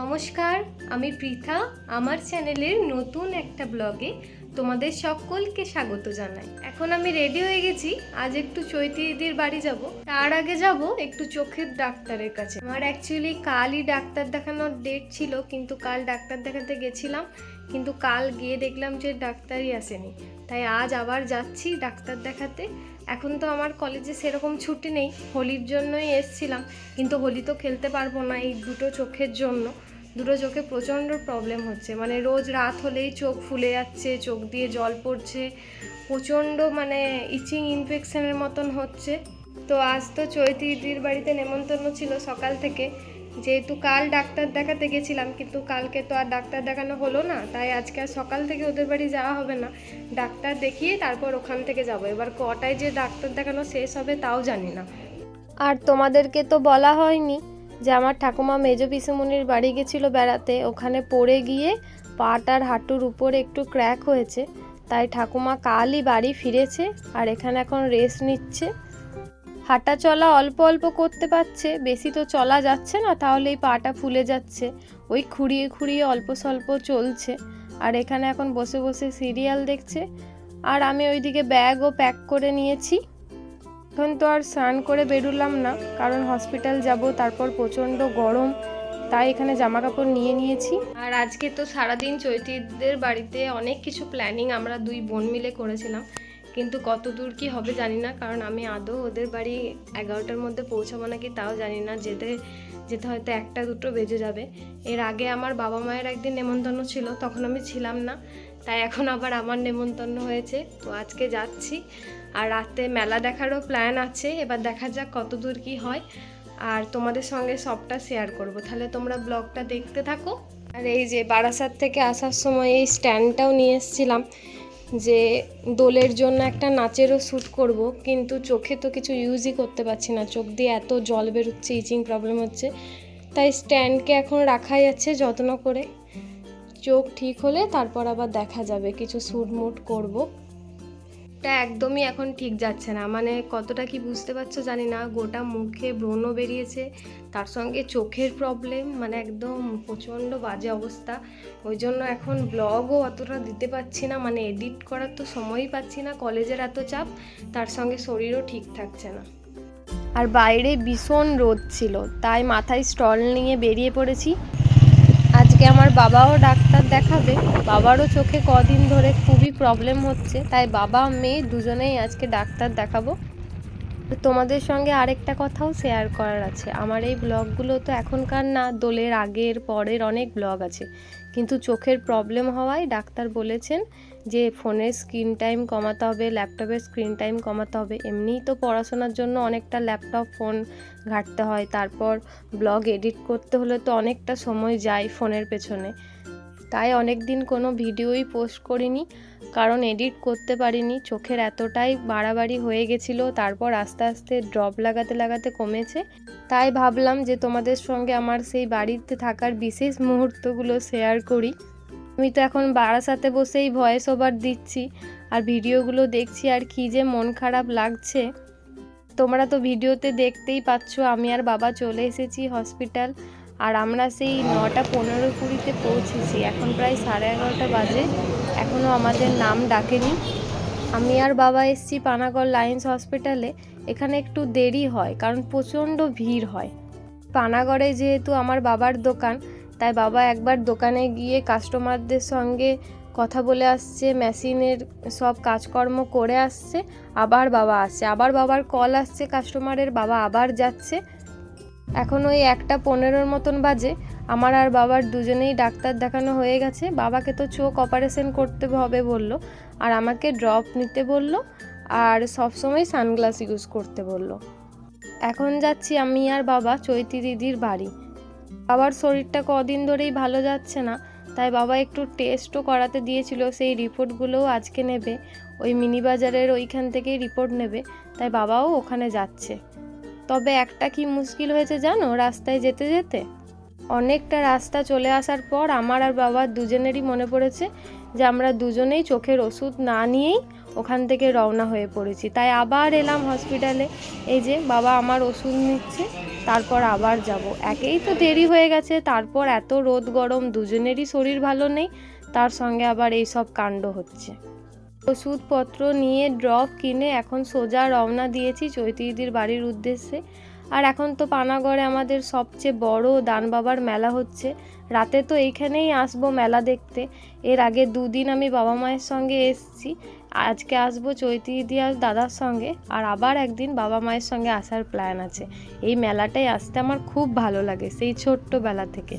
নমস্কার, আমি পৃথা আমার চ্যানেলের নতুন একটা ব্লগে তোমাদের সকলকে স্বাগত জানাই। এখন আমি রেডি হয়ে গেছি, আজ একটু চৈতি দিদির বাড়ি যাব। তার আগে যাব একটু চোখের ডাক্তারের কাছে। আমার অ্যাকচুয়ালি কালই ডাক্তার দেখানোর ডেট ছিল, কিন্তু কাল ডাক্তার দেখাতে গেছিলাম, কিন্তু কাল গিয়ে দেখলাম যে ডাক্তারই আসেনি। তাই আজ আবার যাচ্ছি ডাক্তার দেখাতে। এখন তো আমার কলেজে সেরকম ছুটি নেই, হোলির জন্যই এসছিলাম। কিন্তু হোলি তো খেলতে পারব না এই দুটো চোখের জন্য। দুটো চোখে প্রচণ্ড প্রবলেম হচ্ছে। মানে রোজ রাত হলেই চোখ ফুলে যাচ্ছে, চোখ দিয়ে জল পড়ছে, প্রচণ্ড মানে ইচিং ইনফেকশনের মতন হচ্ছে। তো আজ তো চৈতি দিদির বাড়িতে নেমন্তন্ন ছিল সকাল থেকে। যেহেতু কাল ডাক্তার দেখাতে গেছিলাম, কিন্তু কালকে তো আর ডাক্তার দেখানো হলো না, তাই আজকে আর সকাল থেকে ওদের বাড়ি যাওয়া হবে না। ডাক্তার দেখিয়ে তারপর ওখান থেকে যাব। এবার কটায় যে ডাক্তার দেখানো শেষ হবে তাও জানি না। আর তোমাদেরকে তো বলা হয়নি যে আমার ঠাকুমা মেজ পিসুমনির বাড়ি গেছিল বেড়াতে। ওখানে পড়ে গিয়ে পাটার হাঁটুর উপরে একটু ক্র্যাক হয়েছে। তাই ঠাকুমা কালই বাড়ি ফিরেছে আর এখানে এখন রেস্ট নিচ্ছে। হাঁটা চলা অল্প অল্প করতে পারছে, বেশি তো চলা যাচ্ছে না তাহলে এই পাটা ফুলে যাচ্ছে। ওই খুঁড়িয়ে খুঁড়িয়ে অল্প স্বল্প চলছে। আর এখানে এখন বসে বসে সিরিয়াল দেখছে। আর আমি ওইদিকে ব্যাগও প্যাক করে নিয়েছি। এখন তো আর স্নান করে বেরোলাম না, কারণ হসপিটাল যাব, তারপর প্রচণ্ড গরম, তাই এখানে জামা কাপড় নিয়ে নিয়েছি। আর আজকে তো সারাদিন চৈতিদের বাড়িতে অনেক কিছু প্ল্যানিং আমরা দুই বোন মিলে করেছিলাম। কিন্তু কত দূর কি হবে জানি না, কারণ আমি আদৌ ওদের বাড়ি এগারোটার মধ্যে পৌঁছাবো নাকি তাও জানি না, যেতে যেতে হয়তো একটা দুটো বেজে যাবে। এর আগে আমার বাবা মায়ের একদিন নেমন্তন্ন ছিল, তখন আমি ছিলাম না, তাই এখন আবার আমার নেমন্তন্ন হয়েছে, তো আজকে যাচ্ছি। আর রাতে মেলা দেখারও প্ল্যান আছে, এবার দেখা যাক কত দূর কি হয়। আর তোমাদের সঙ্গে সবটা শেয়ার করব, তাহলে তোমরা ব্লগটা দেখতে থাকো। আর এই যে বারাসাত থেকে আসার সময় এই স্ট্যান্ডটাও নিয়ে এসেছিলাম। যে দোলের জন্য একটা নাচেরও শ্যুট করব, কিন্তু চোখে তো কিছু ইউজই করতে পারছি না। চোখ দিয়ে এত জল বেরোচ্ছে ইচিং প্রবলেম হচ্ছে। তাই স্ট্যান্ডকে এখন রাখা যাচ্ছে যত্ন করে। চোখ ঠিক হলে তারপর আবার দেখা যাবে, কিছু শ্যুট মুট করব। এটা একদমই এখন ঠিক যাচ্ছে না। মানে কতটা কি বুঝতে পারছ জানি না। গোটা মুখে ব্রণ বেরিয়েছে। তার সঙ্গে চোখের প্রবলেম মানে একদম প্রচণ্ড বাজে অবস্থা। ওই জন্য এখন ব্লগও অতটা দিতে পারছি না। মানে এডিট করার তো সময়ই পাচ্ছি না। কলেজের এত চাপ, তার সঙ্গে শরীরও ঠিক থাকছে না। আর বাইরে ভীষণ রোদ ছিল, তাই মাথায় স্টল নিয়ে বেরিয়ে পড়েছি। আজকে আমার বাবাও ডাক্তার দেখাবে। বাবারও চোখে কদিন ধরে খুবই প্রবলেম হচ্ছে। তাই বাবা, মেয়ে দুজনেই আজকে ডাক্তার দেখাবো। তোমাদের সঙ্গে আরেকটা কথাও শেয়ার করার আছে। আমার এই ব্লগগুলো তো এখনকার না, দোলের আগের, পরের অনেক ব্লগ আছে। কিন্তু চোখের প্রবলেম হওয়ায় ডাক্তার বলেছেন যে ফোনের স্ক্রিন টাইম কমাতে হবে, ল্যাপটপের স্ক্রিন টাইম কমাতে হবে, এমনিই তো পড়াশোনার জন্য অনেকটা ল্যাপটপ ফোন ঘাঁটতে হয়। তারপর ব্লগ এডিট করতে হলে তো অনেকটা সময় যায় ফোনের পেছনে। তাই অনেক দিন কোনো ভিডিওই পোস্ট করিনি, কারণ এডিট করতে পারিনি। চোখের এতটাই বাড়াবাড়ি হয়ে গেছিল, তারপর আস্তে আস্তে ড্রপ লাগাতে লাগাতে কমেছে। তাই ভাবলাম যে তোমাদের সঙ্গে আমার সেই বাড়িতে থাকার বিশেষ মুহূর্তগুলো শেয়ার করি। আমি তো এখন বারাসাতে বসেই ভয়েস ওভার দিচ্ছি, আর ভিডিওগুলো দেখছি আর কি যে মন খারাপ লাগছে। তোমরা তো ভিডিওতে দেখতেই পাচ্ছ, আমি আর বাবা চলে এসেছি হসপিটাল আর আমরা সেই নটা পনেরো কুড়িতে পৌঁছেছি। এখন প্রায় সাড়ে এগারোটা বাজে এখনও আমাদের নাম ডাকেনি। আমি আর বাবা এসছি পানাগড় লায়েন্স হসপিটালে এখানে একটু দেরি হয়, কারণ প্রচণ্ড ভিড় হয়। পানাগড়ে যেহেতু আমার বাবার দোকান তাই বাবা একবার দোকানে গিয়ে কাস্টমারদের সঙ্গে কথা বলে আসছে, মেশিনের সব কাজকর্ম করে আসছে, আবার বাবা আসছে। আবার বাবার কল আসছে কাস্টমারের, বাবা আবার যাচ্ছে। এখন ওই একটা পনেরোর মতন বাজে। আমার আর বাবার দুজনেই ডাক্তার দেখানো হয়ে গেছে। বাবাকে তো চোখ অপারেশন করতে হবে বলল, আর আমাকে ড্রপ নিতে বলল, আর সবসময় সানগ্লাস ইউজ করতে বলল। এখন যাচ্ছি আমি আর বাবা চৈতি দিদির বাড়ি। বাবার শরীরটা কদিন ধরেই ভালো যাচ্ছে না, তাই বাবা একটু টেস্টও করাতে দিয়েছিল, সেই রিপোর্টগুলোও আজকে নেবে। ওই মিনি বাজারের ওইখান থেকেই রিপোর্ট নেবে, তাই বাবাও ওখানে যাচ্ছে। তবে একটা কি মুশকিল হয়েছে জানো, রাস্তায় যেতে যেতে? অনেকটা রাস্তা চলে আসার পর আমার আর বাবার দুজনেরই মনে পড়েছে যে আমরা দুজনেই চোখের ওষুধ না নিয়েই ওখান থেকে রওনা হয়ে পড়েছি। তাই আবার এলাম হসপিটালে এই যে বাবা আমার ওষুধ নিচ্ছে। তারপর আবার যাব। একেই তো দেরি হয়ে গেছে, তারপর এত রোদ গরম, দুজনেরই শরীর ভালো নেই, তার সঙ্গে আবার এই সব কাণ্ড হচ্ছে। ওষুধপত্র নিয়ে ড্রপ কিনে এখন সোজা রওনা দিয়েছি চৈতিদির বাড়ির উদ্দেশ্যে। আর এখন তো পানাগড়ে আমাদের সবচেয়ে বড় দান বাবার মেলা হচ্ছে। রাতে তো এইখানেই আসব মেলা দেখতে। এর আগে দুদিন আমি বাবা মায়ের সঙ্গে এসছি। আজকে আসব চৈতি আর দাদার সঙ্গে আর আবার একদিন বাবা মায়ের সঙ্গে আসার প্ল্যান আছে। এই মেলাটায় আসতে আমার খুব ভালো লাগে সেই ছোট্টবেলা থেকে।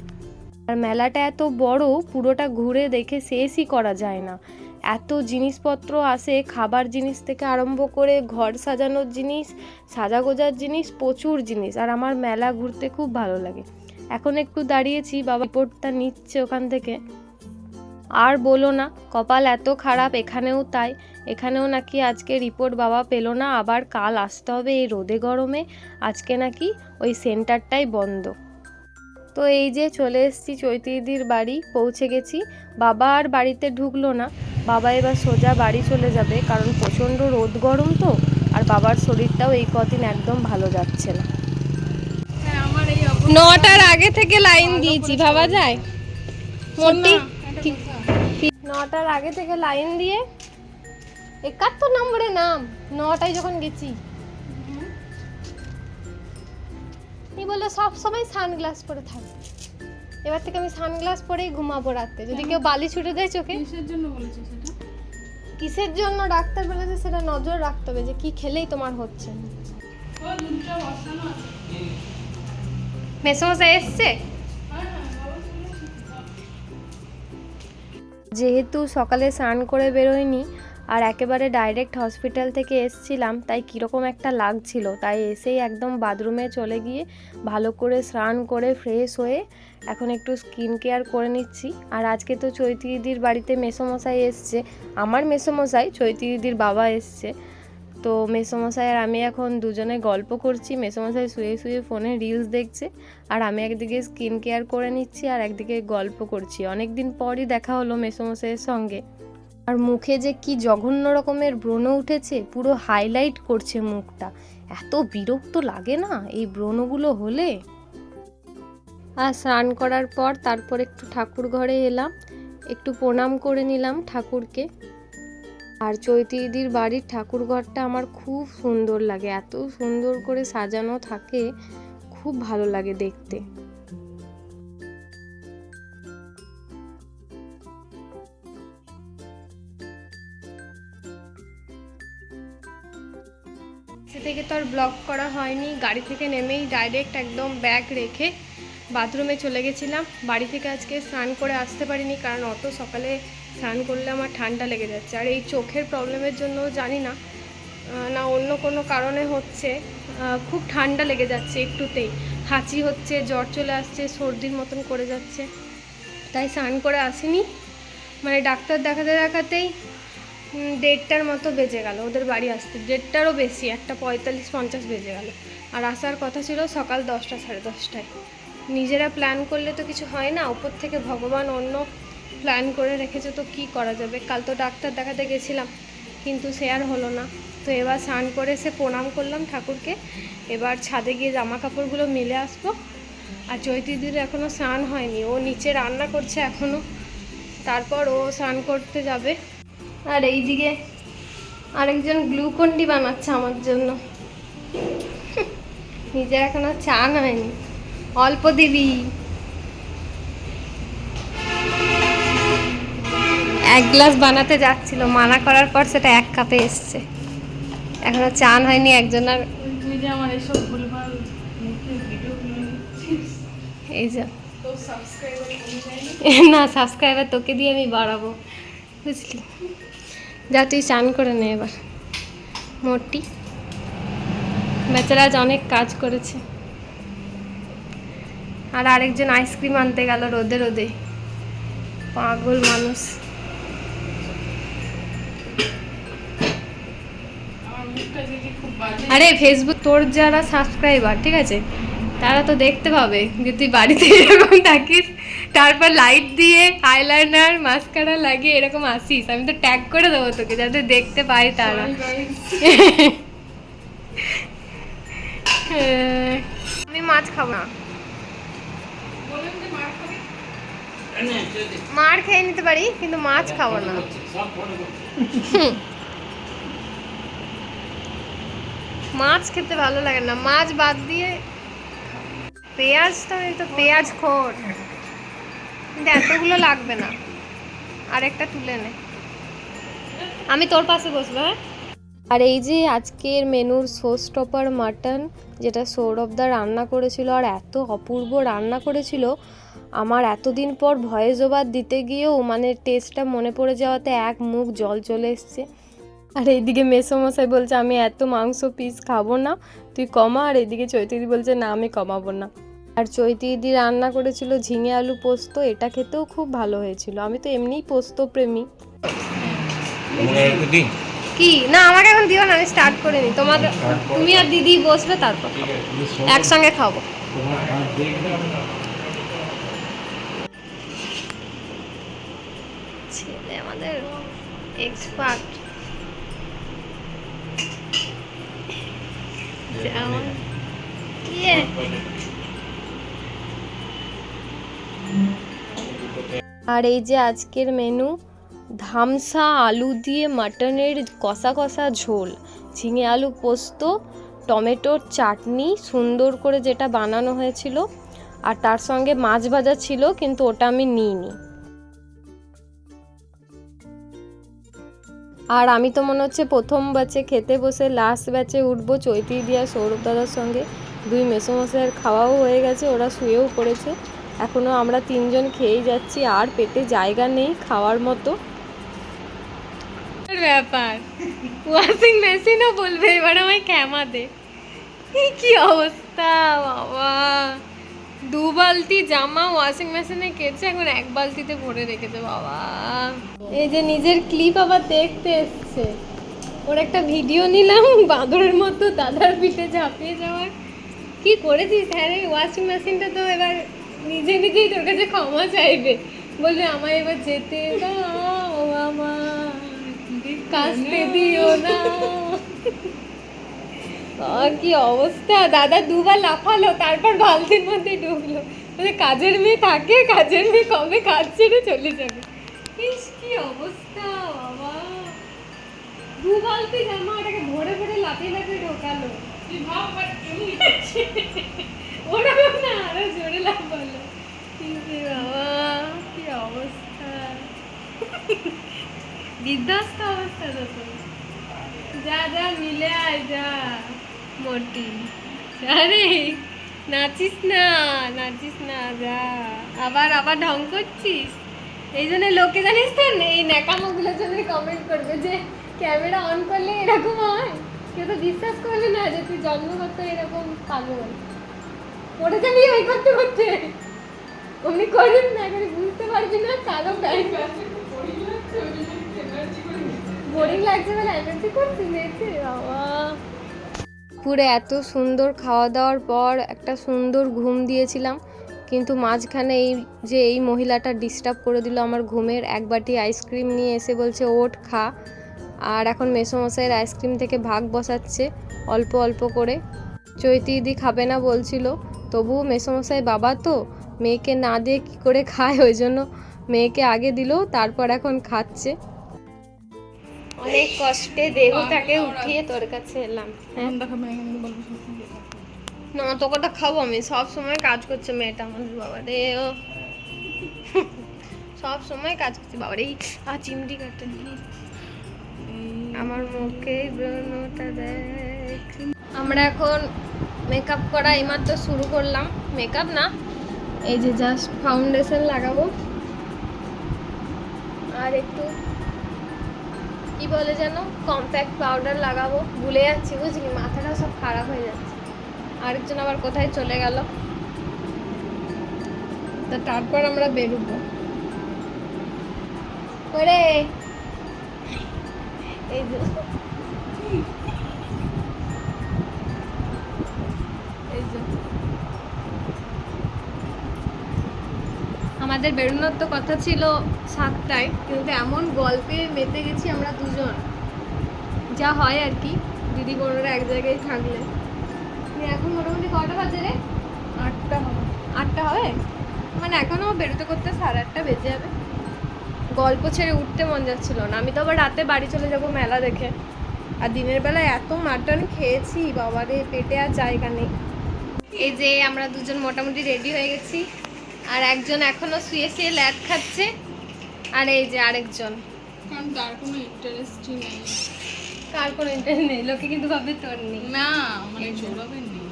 আর মেলাটা এত বড়, পুরোটা ঘুরে দেখে শেষই করা যায় না। এত জিনিসপত্র আসে, খাবার জিনিস থেকে আরম্ভ করে ঘর সাজানোর জিনিস, সাজাগোজার জিনিস, প্রচুর জিনিস। আর আমার মেলা ঘুরতে খুব ভালো লাগে। এখন একটু দাঁড়িয়েছি, বাবা রিপোর্টটা নিচ্ছে ওখান থেকে। আর বলো না কপাল এত খারাপ এখানেও তাই। এখানেও নাকি আজকে রিপোর্ট বাবা পেল না আবার কাল আসতে হবে এই রোদে গরমে। আজকে নাকি ওই সেন্টারটাই বন্ধ। তো এই যে চলে এসেছি চৈতিদির বাড়ি পৌঁছে গেছি। বাবা আর বাড়িতে ঢুকলো না। বাবা এবার সোজা বাড়ি চলে যাবে কারণ প্রচণ্ড রোদ গরম তো আর বাবার শরীরটাও এই কদিন একদম ভালো যাচ্ছে না। নটার আগে থেকে লাইন দিয়েছি ভাবা যায়? মোটি? নটার আগে থেকে লাইন দিয়ে একাত্তর নম্বরে নাম নটায় যখন গেছি। এই বলল সব সময় সানগ্লাস পরে থাকবে এবার থেকে আমি সানগ্লাস পরেই ঘুমাবো রাতে। যদি কেউ বালি ছুটে দেয় চোখে। কিসের জন্য বলেছে সেটা? কিসের জন্য? ডাক্তার বলেছে সেটা নজর রাখতে হবে যে কি খেলেই তোমার হচ্ছে। মেসমশাই এসছে? যেহেতু সকালে স্নান করে বেরোয়নি আর একেবারে ডাইরেক্ট হসপিটাল থেকে এসছিলাম, তাই কীরকম একটা লাগছিল। তাই এসেই একদম বাথরুমে চলে গিয়ে ভালো করে স্নান করে ফ্রেশ হয়ে এখন একটু স্কিন কেয়ার করে নিচ্ছি। আর আজকে তো চৈতি দিদির বাড়িতে মেসোমশাই এসছে। আমার মেসোমশাই, চৈতি দিদির বাবা এসছে। তো মেসোমশাই আর আমি এখন দুজনে গল্প করছি। মেসোমশাই শুয়ে শুয়ে ফোনে রিলস দেখছে আর আমি একদিকে স্কিন কেয়ার করে নিচ্ছি আর একদিকে গল্প করছি। অনেক দিন পরই দেখা হলো মেসোমশাইয়ের সঙ্গে। আর মুখে যে কি জঘন্য রকমের ব্রণ উঠেছে, পুরো হাইলাইট করছে মুখটা। এত বিরক্ত লাগে না এই ব্রণগুলো হলে? আর স্নান করার পর তারপর একটু ঠাকুর ঘরে এলাম, একটু প্রণাম করে নিলাম ঠাকুরকে। আর চৈতিদির বাড়ির ঠাকুর ঘরটা আমার খুব সুন্দর লাগে। এত সুন্দর করে সাজানো থাকে, খুব ভালো লাগে দেখতে। থেকে তো আর ব্লগ করা হয়নি। গাড়ি থেকে নেমেই ডাইরেক্ট একদম ব্যাগ রেখে বাথরুমে চলে গেছিলাম। বাড়ি থেকে আজকে স্নান করে আসতে পারিনি, কারণ অত সকালে স্নান করলে আমার ঠান্ডা লেগে যাচ্ছে। আর এই চোখের প্রবলেমের জন্য জানি না। না, অন্য কোনো কারণে হচ্ছে। খুব ঠান্ডা লেগে যাচ্ছে একটুতেই। হাঁচি হচ্ছে, জ্বর চলে আসছে, সর্দির মতন করে যাচ্ছে। তাই স্নান করে আসিনি। মানে ডাক্তার দেখাতে দেখাতেই দেড়টার মতো বেজে গেল ওদের বাড়ি আসতে। দেড়টারও বেশি, একটা পঁয়তাল্লিশ, পঞ্চাশ বেজে গেল। আর আসার কথা ছিল সকাল দশটা, সাড়ে দশটায়। নিজেরা প্ল্যান করলে তো কিছু হয় না। উপর থেকে ভগবান অন্য প্ল্যান করে রেখেছে তো কি করা যাবে? কাল তো ডাক্তার দেখাতে গেছিলাম, কিন্তু সে আর হলো না। তো এবার স্নান করে সে প্রণাম করলাম ঠাকুরকে। এবার ছাদে গিয়ে জামা কাপড়গুলো মিলে আসব। আর চৈতিদির এখনও স্নান হয়নি, ও নিচে রান্না করছে এখনও তারপর ও স্নান করতে যাবে। আর এই এইদিকে আরেকজন গ্লুকন্ডি বানাচ্ছে আমার জন্য। নিজের এখনও চান হয়নি অল্প দিবি। এক গ্লাস বানাতে যাচ্ছিল, মানা করার পর সেটা এক কাপে এসছে। এখনও চান হয়নি একজন আর ওই তুই যে আমার এসব ভুলভাল মুখে ভিডিওগুলো নিচ্ছিস এই যে। না সাবস্ক্রাইবার তোকে দিয়ে আমি বাড়াবো। বুঝলি? যা, তুই চান করে নে এবার। মোটি। বেচারা আজ অনেক কাজ করেছে। আর আরেকজন আইসক্রিম আনতে গেল রোদে রোদে। পাগল মানুষ। আরে ফেসবুক তোর যারা সাবস্ক্রাইবার ঠিক আছে? তারা তো দেখতে পাবে যে তুই বাড়িতে এরকম থাকিস তারপর লাইট দিয়ে আইলাইনার মাস্কারা লাগিয়ে এরকম আসিস। আমি তো ট্যাগ করে দেবো তোকে যাতে দেখতে পাই তারা। হ্যাঁ। আমি মাছ খাব না। বললাম যে মার খাবে। মার খেয়ে নিতে পারি কিন্তু মাছ খাব না। মাছ খেতে ভালো লাগে না। মাছ বাদ দিয়ে পেঁয়াজটা তো পেঁয়াজ খোর। কিন্তু এতগুলো লাগবে না। আর একটা তুলে নে। আমি তোর পাশে বসবো হ্যাঁ? আর এই যে আজকের মেনুর সোস টপার মাটন, যেটা সৌরভদা রান্না করেছিল আর এত অপূর্ব রান্না করেছিল, আমার এতদিন পর ভয়েস ওভার দিতে গিয়েও মানে টেস্টটা মনে পড়ে যাওয়াতে এক মুখ জল চলে এসছে। আর এইদিকে মেসোমশাই বলছে আমি এত মাংস পিস খাব না তুই কমা। আর এইদিকে চৈতিদি বলছে না আমি কমাবো না। আর চৈতিদি রান্না করেছিল ঝিঙে আলু পোস্ত এটা খেতেও খুব ভালো হয়েছিল। আমি তো এমনিই পোস্ত প্রেমী। কি? না আমাকে এখন দিও না আমি স্টার্ট করে নি। তোমার তুমি আর দিদি বসবে তারপর একসঙ্গে খাব। ছেলে আমাদের এক্সপার্ট আর এই যে আজকের মেনু ধামসা আলু দিয়ে মাটনের কষা কষা ঝোল ঝিঙে আলু পোস্ত টমেটোর চাটনি সুন্দর করে যেটা বানানো হয়েছিল আর তার সঙ্গে মাছ ভাজা ছিল কিন্তু ওটা আমি নিইনি। আর আমি তো মনে হচ্ছে প্রথম ব্যাচে খেতে বসে লাস্ট ব্যাচে উঠবো, চৈতি দিয়া, সৌরভ দাদার সঙ্গে। দুই মেসোমশাইয়ের খাওয়াও হয়ে গেছে, ওরা শুয়েও পড়েছে। এখনও আমরা তিনজন খেয়েই যাচ্ছি, আর পেটে জায়গা নেই খাওয়ার মতো। ব্যাপার। ওয়াশিং মেশিনও বলবে, এবার আমায় ক্যামাতে কি অবস্থা, বাবা। দু বালতি জামা ওয়াশিং মেশিনে কেচে এখন এক বালতিতে ভরে রেখেছে, বাবা। এই যে নিজের ক্লিপ আবার দেখতে এসছে। ওর একটা ভিডিও নিলাম, বাঁদরের মতো দাদার পিঠে ঝাঁপিয়ে যাওয়ার। কি করেছিস হ্যাঁ রে? ওয়াশিং মেশিনটা তো এবার নিজে নিজেই তোর কাছে ক্ষমা চাইবে। বলবে, আমায় এবার যেতে দাও আমার কাস্তে দিও না। কি অবস্থা? দাদা দুবার লাফালো তারপর বালতির মধ্যে ঢুকলো। বলে কাজের মেয়ে থাকে কাজের মেয়ে কবে কাজ ছেড়ে চলে যাবে? ইস কি অবস্থা বাবা। দু বালতি জামা ওটাকে ভরে ভরে লাফিয়ে লাফিয়ে ঢোকালো। ওরকম না আরও জোরে লাফালো। বাবা কি অবস্থা। বিধ্বস্ত অবস্থা তো যা যা মিলে আয় যা। মোটি আরে, নাচিস না নাচিস না, যা। আবার আবার ঢং করছিস? এই জন্য লোকে জানিস তো, এই ন্যাকামোগুলোর জন্য কমেন্ট করবে যে ক্যামেরা অন করলে এরকম হয়? কেউ তো বিশ্বাস করবে না যে, তুই জন্মগত এরকম পাগল। পড়ে যাবি ওই করতে করতে। অমনি করিস না এখানে বুঝতে পারবি না কালো প্যান্ট বোরিং লাগছে বলে এনার্জি করছিস বাবা। পুরো এত সুন্দর খাওয়া দাওয়ার পর একটা সুন্দর ঘুম দিয়েছিলাম। কিন্তু মাঝখানে এই যে এই মহিলাটা ডিস্টার্ব করে দিল আমার ঘুমের, এক বাটি আইসক্রিম নিয়ে এসে বলছে, ওট, খা। আর এখন মেসোমশাইয়ের আইসক্রিম থেকে ভাগ বসাচ্ছে, অল্প অল্প করে। চৈতি দিদি খাবে না বলছিল, তবুও মেসোমশাই বাবা তো, মেয়েকে না দিয়ে কী করে খায়? ওই জন্য মেয়েকে আগে দিল, তারপর এখন খাচ্ছে। অনেক কষ্টে দেহটাকে উঠিয়ে তোর কাছে এলাম। না না তোকে খাব আমি। সব সময় কাজ করছে মেয়েটা আমার বাবা রে। ও। সব সময় কাজ করছে বাবা রে। এই আ চিমটি কাটে আমার মুখে ব্রণটা দেখ। আমরা এখন মেকআপ করা এইমাত্র শুরু করলাম। মেকআপ না এই যে জাস্ট ফাউন্ডেশন লাগাবো। আর একটু কি বলে যেন? কম্প্যাক্ট পাউডার লাগাবো। ভুলে যাচ্ছি, বুঝলি? মাথাটা সব খারাপ হয়ে যাচ্ছে। আরেকজন আবার কোথায় চলে গেল? তা তারপর আমরা বেরোবো। ওরে! এই যে এই যে আমাদের বেরোনোর তো কথা ছিল সাতটায় কিন্তু এমন গল্পে মেতে গেছি আমরা দুজন। যা হয় আর কি দিদি বোনেরা এক জায়গায় থাকলে। এখন মোটামুটি কটা বাজে রে? আটটা হবে। আটটা হবে? মানে এখনও বেরোতে করতে সাড়ে আটটা বেজে যাবে। গল্প ছেড়ে উঠতে মন যাচ্ছিল না। আমি তো আবার রাতে বাড়ি চলে যাব মেলা দেখে। আর দিনের বেলা এত মাটন খেয়েছি বাবারে পেটে আর জায়গা নেই। এই যে আমরা দুজন মোটামুটি রেডি হয়ে গেছি। আর একজন এখনও শুয়ে শুয়ে ল্যাদ খাচ্ছে। আর এই যে আরেকজন। কারণ তার কোনো ইন্টারেস্টই নেই। কার কোনো ইন্টারেস্ট নেই লোকে কিন্তু ভাবে তোর নেই। না মানে জোরাবে নেই।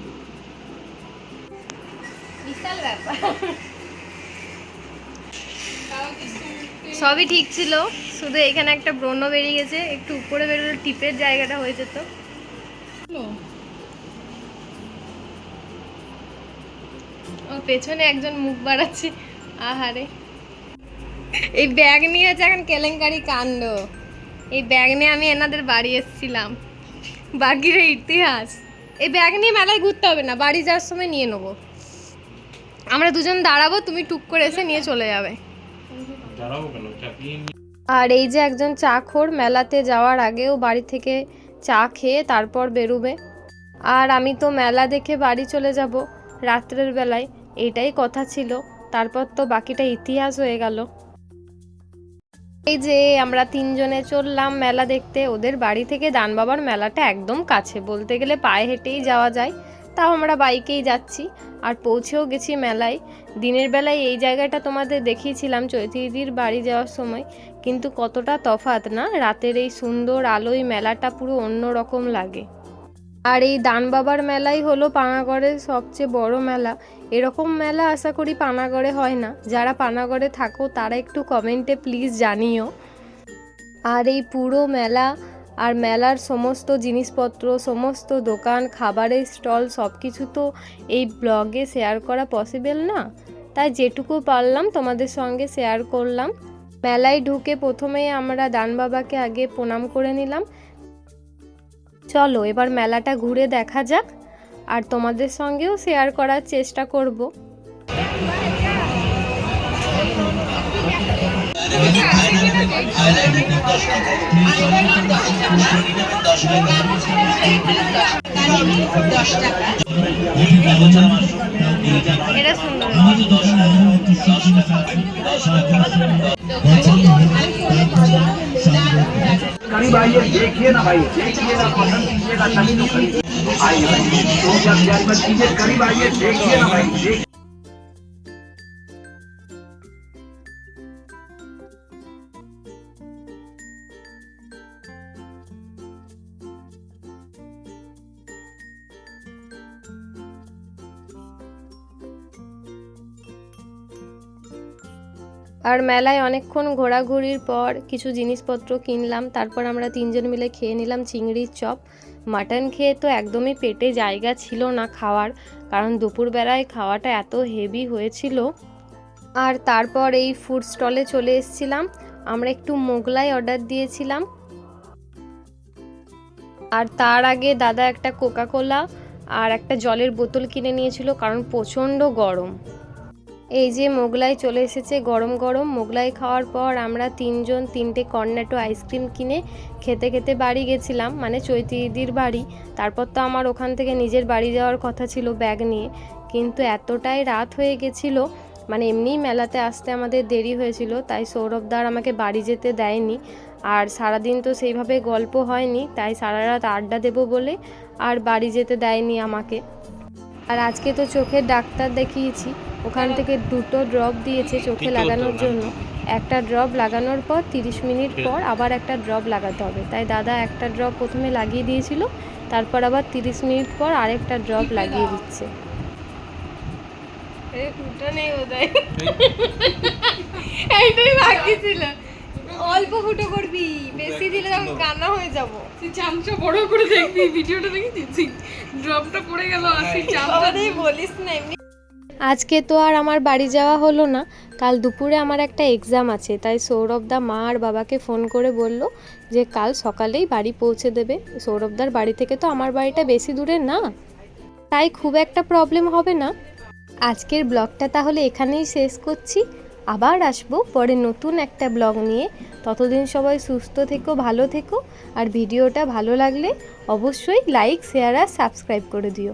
বিশাল ব্যাপার। সবই ঠিক ছিল শুধু এখানে একটা ব্রণ বেরিয়ে গেছে একটু উপরে বেরোলে টিপের জায়গাটা হয়ে যেত। ওর পেছনে একজন মুখ বাড়াচ্ছে। আহারে। এই ব্যাগ নিয়ে হচ্ছে এখন কেলেঙ্কারি কাণ্ড। এই ব্যাগ নিয়ে আমি এনাদের বাড়ি এসেছিলাম। বাকির ইতিহাস। এই ব্যাগ নিয়ে মেলায় ঘুরতে হবে না বাড়ি যাওয়ার সময় নিয়ে নেব। আমরা দুজন দাঁড়াবো তুমি টুক করে এসে নিয়ে চলে যাবে। আর এই যে একজন চা খোর মেলাতে যাওয়ার আগেও বাড়ি থেকে চা খেয়ে তারপর বেরোবে। আর আমি তো মেলা দেখে বাড়ি চলে যাব। রাত্রের বেলায় এটাই কথা ছিল, তারপর তো বাকিটা ইতিহাস হয়ে গেল। এই যে আমরা তিনজনে চললাম মেলা দেখতে, ওদের বাড়ি থেকে দান বাবার মেলাটা একদম কাছে, বলতে গেলে পায়ে হেঁটেই যাওয়া যায়, তাও আমরা বাইকেই যাচ্ছি, আর পৌঁছেও গেছি মেলায়। দিনের বেলায় এই জায়গাটা তোমাদের দেখিয়েছিলাম, চৈতিদির বাড়ি যাওয়ার সময়, কিন্তু কতটা তফাৎ না? রাতের এই সুন্দর আলোয় মেলাটা পুরো অন্য রকম লাগে। আর এই দান বাবার মেলাই হলো পানাগড়ের সবচেয়ে বড় মেলা। এরকম মেলা আশা করি পানাগড়ে হয় না। যারা পানাগড়ে থাকো, তারা একটু কমেন্টে প্লিজ জানিও। আর এই পুরো মেলা আর মেলার সমস্ত জিনিসপত্র, সমস্ত দোকান, খাবারের স্টল সব কিছু তো এই ব্লগে শেয়ার করা পসিবল না? তাই যেটুকু পারলাম তোমাদের সঙ্গে শেয়ার করলাম। মেলায় ঢুকে প্রথমেই আমরা দান বাবাকে আগে প্রণাম করে নিলাম। চলো এবার মেলাটা ঘুরে দেখা যাক আর তোমাদের সঙ্গেও শেয়ার করার চেষ্টা করব। এটা সুন্দর। देखिए ना भाई, देखिए ना, पसंद कीजिएगा तभी तो खरीद। आइए भाई, दो हज़ार मत कीजिए, करीब आइए, देखिए ना भाई, देखिए। আর মেলায় অনেকক্ষণ ঘোরাঘুরির পর কিছু জিনিসপত্র কিনলাম, তারপর আমরা তিনজন মিলে খেয়ে নিলাম চিংড়ির চপ। মাটন খেয়ে তো একদমই পেটে জায়গা ছিল না খাওয়ার, কারণ দুপুরবেলায় খাওয়াটা এত হেভি হয়েছিল। আর তারপর এই ফুড স্টলে চলে এসেছিলাম। আমরা একটু মোগলাই অর্ডার দিয়েছিলাম। আর তার আগে দাদা একটা কোকা কোলা আর একটা জলের বোতল কিনে নিয়েছিল, কারণ প্রচণ্ড গরম। এই যে মোগলাই চলে এসেছে গরম গরম। মোগলাই খাওয়ার পর আমরা তিনজন তিনটে কর্নেটো আইসক্রিম কিনে খেতে খেতে বাড়ি গেছিলাম মানে চৈতিদির বাড়ি। তারপর তো আমার ওখান থেকে নিজের বাড়ি যাওয়ার কথা ছিল ব্যাগ নিয়ে। কিন্তু এতটাই রাত হয়ে গেছিল মানে এমনিই মেলাতে আসতে আমাদের দেরি হয়েছিল, তাই সৌরভদার আমাকে বাড়ি যেতে দেয়নি। আর সারাদিন তো সেইভাবে গল্প হয়নি, তাই সারা রাত আড্ডা দেবো বলে আর বাড়ি যেতে দেয়নি আমাকে। আর আজকে তো চোখের ডাক্তার দেখিয়েছি। ওখান থেকে দুটো ড্রপ দিয়েছে চোখে লাগানোর জন্য। একটা ড্রপ লাগানোর পর তিরিশ মিনিট পর আবার একটা ড্রপ লাগাতে হবে। তাই দাদা একটা ড্রপ প্রথমে লাগিয়ে দিয়েছিল তারপর আবার তিরিশ মিনিট পর আরেকটা ড্রপ লাগিয়ে দিচ্ছে। নেই এইটাই বাকি ছিল। অল্প ফুটো করবি বেশি দিলে তখন কান্না হয়ে যাব। তুই চামচা বড় করে দেখবি ভিডিওটা দেখেছিস ড্রপটা পড়ে গেল আর তুই চামচা বলিস না এমনি আজকে তো আর আমার বাড়ি যাওয়া হলো না। কাল দুপুরে আমার একটা এক্সাম আছে, তাই সৌরভদা মা আর বাবাকে ফোন করে বলল যে কাল সকালেই বাড়ি পৌঁছে দেবে। সৌরভদার বাড়ি থেকে তো আমার বাড়িটা বেশি দূরে না। তাই খুব একটা প্রবলেম হবে না। আজকের ব্লগটা তাহলে এখানেই শেষ করছি। আবার আসব পরে নতুন একটা ব্লগ নিয়ে। ততদিন সবাই সুস্থ থেকো, ভালো থেকো। আর ভিডিওটা ভালো লাগলে অবশ্যই লাইক শেয়ার আর সাবস্ক্রাইব করে দিও।